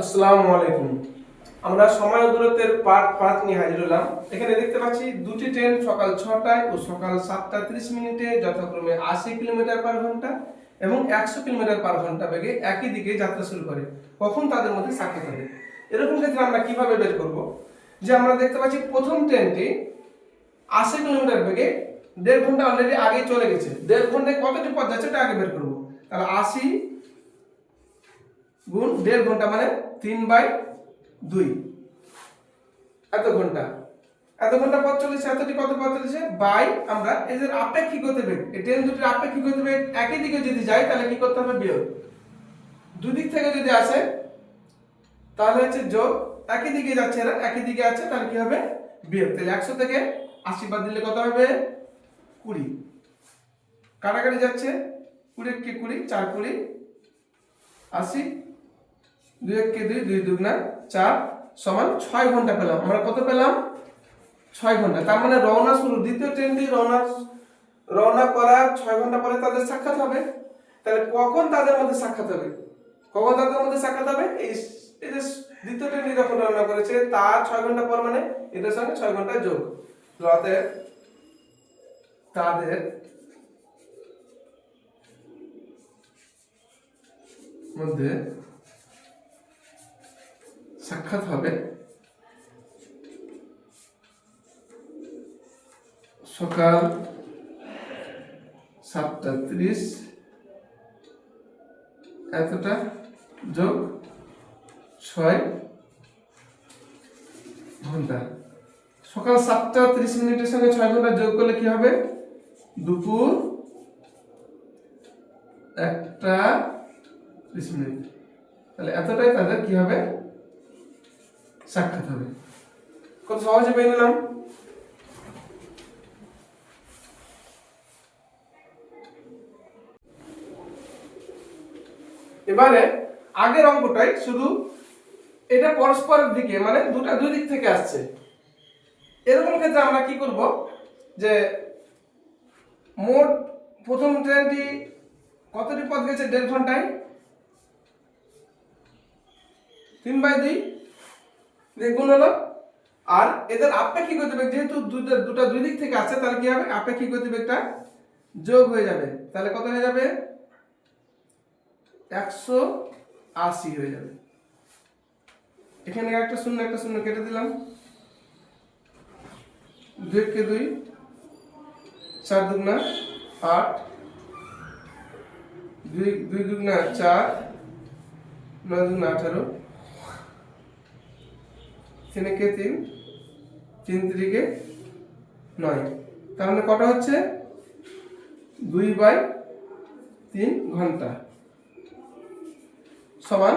আসসালামু আলাইকুম। আমরা সময় দূরত্বের পার্ট পাঁচ নিয়ে হাজির হলাম। এখানে দেখতে পাচ্ছি, দুটি ট্রেন সকাল ছটায় ও সকাল সাতটা ত্রিশ মিনিটে যথাক্রমে আশি কিলোমিটার পার ঘণ্টা এবং একশো কিলোমিটার পার ঘণ্টা বেগে একই দিকে যাত্রা শুরু করে। কখন তাদের মধ্যে সাক্ষাৎ হবে? এরকম ক্ষেত্রে আমরা কীভাবে বের করব? যে আমরা দেখতে পাচ্ছি, প্রথম ট্রেনটি আশি কিলোমিটার বেগে দেড় ঘণ্টা অলরেডি আগে চলে গেছে। দেড় ঘন্টায় কতটি পথ যাচ্ছে এটা আগে বের করব। তাহলে আশি গুণ দেড় ঘণ্টা মানে তিন বাই দুই। এত ঘণ্টা। এত ঘণ্টা পথ চলেছে এতটি কত পথ চলেছে বাই আমরা এই এদের আপেক্ষিক গতিবেগ এই ট্রেন দুটির আপেক্ষিক গতিবেগ একই দিকে যদি যায় তাহলে কি করতে হবে বিয়োগ? দুদিক থেকে যদি আসে, তাহলে হচ্ছে যোগ, একই দিকে যাচ্ছে এরা একই দিকে আছে, তাহলে কি হবে? বিয়োগ। তাহলে একশো থেকে আশি বাদ দিলে কত হবে? কুড়ি। কাটাকাটি যাচ্ছে, কুড়ি কে কুড়ি, চার কুড়ি, আশি দুই এককে দুই দুই দুগুণা চার সমান ছয় ঘণ্টা পেলাম। আমরা কত পেলাম? ছয় ঘণ্টা। তার মানে রওনা শুরু, দ্বিতীয় ট্রেনটি রওনা রওনা করার ছয় ঘণ্টা পরে তাদের সাক্ষাৎ হবে। তাহলে কখন তাদের মধ্যে সাক্ষাৎ হবে? কখন তাদের মধ্যে সাক্ষাৎ হবে? এই এই যে দ্বিতীয় ট্রেনটি যখন রওনা করেছে, তার ছয় ঘণ্টা পর মানে এটার সঙ্গে ছয় ঘণ্টা যোগ। রাতে তাদের মধ্যে সাক্ষাৎ হবে সকাল সাতটা তিরিশ এতটা যোগ ছয় ঘণ্টা। সকাল সাতটা তিরিশ মিনিটের সঙ্গে ছয় ঘণ্টা যোগ করলে কি হবে? দুপুর একটা ত্রিশ মিনিট। তাহলে এতটাই তাদের কি হবে? সাক্ষাৎ হবে। কত সহজে পেয়ে নিলাম এবারে আগের অঙ্কটাই শুধু এটা পরস্পরের দিকে মানে দুটা দুই দিক থেকে আসছে। এরকম ক্ষেত্রে আমরা কি করব? যে মোট প্রথম ট্রেনটি কতটি পথ গেছে দেড় ঘন্টায়? তিন বাই দুই? দেখুন হলো। আর এদের আপেক্ষিক গতিবেগ যেহেতু দুটা দুটা দুই দিক থেকে আসছে, তাহলে কি হবে? আপেক্ষিক গতিবেগটা যোগ হয়ে যাবে। তাহলে কত হয়ে যাবে? একশো আশি হয়ে যাবে। এখানে একটা শূন্য একটা শূন্য কেটে দিলাম। দুই কে দুই, চার দুগুণা আট। দুই দুই দুগুণা চার, নয় দুগুণা আঠারো। তিন কে তিন তিন তিরিকে নয়। তার মানে কটা হচ্ছে? দুই বাই তিন ঘণ্টা। সমান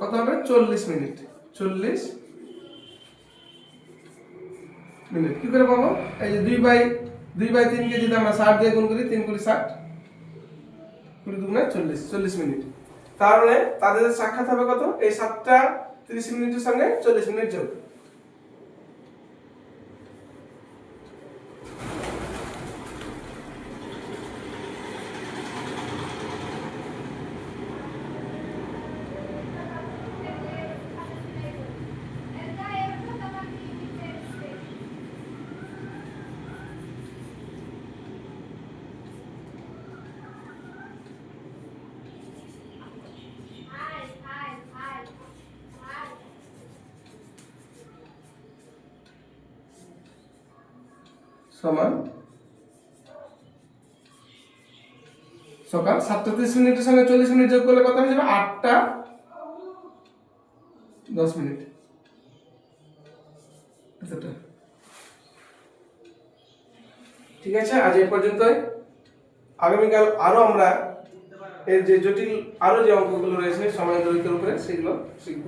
কত হবে? চল্লিশ মিনিট। চল্লিশ মিনিট। কি করে পাবো? এই যে দুই বাই দুই বাই তিনকে যদি আমরা ষাট দিয়ে গুণ করি, তিন কুড়ি ষাট, কুড়ি দুগুণে চল্লিশ চল্লিশ মিনিট। মানে তাদের সাক্ষাৎ হবে কত? এই সাতটা তিরিশ মিনিটের সঙ্গে চল্লিশ মিনিট যোগ। সমান সকাল সাতটা তিরিশ মিনিটের সঙ্গে চল্লিশ মিনিট যোগ করলে কত হয়ে যাবে? আটটা দশ মিনিট। এতটা ঠিক আছে, আজ এই পর্যন্তই। আগামীকাল আরও আমরা এর যে জটিল, আরও যে অঙ্কগুলো রয়েছে, সময় দরিদ্রের উপরে সেগুলো শিখব।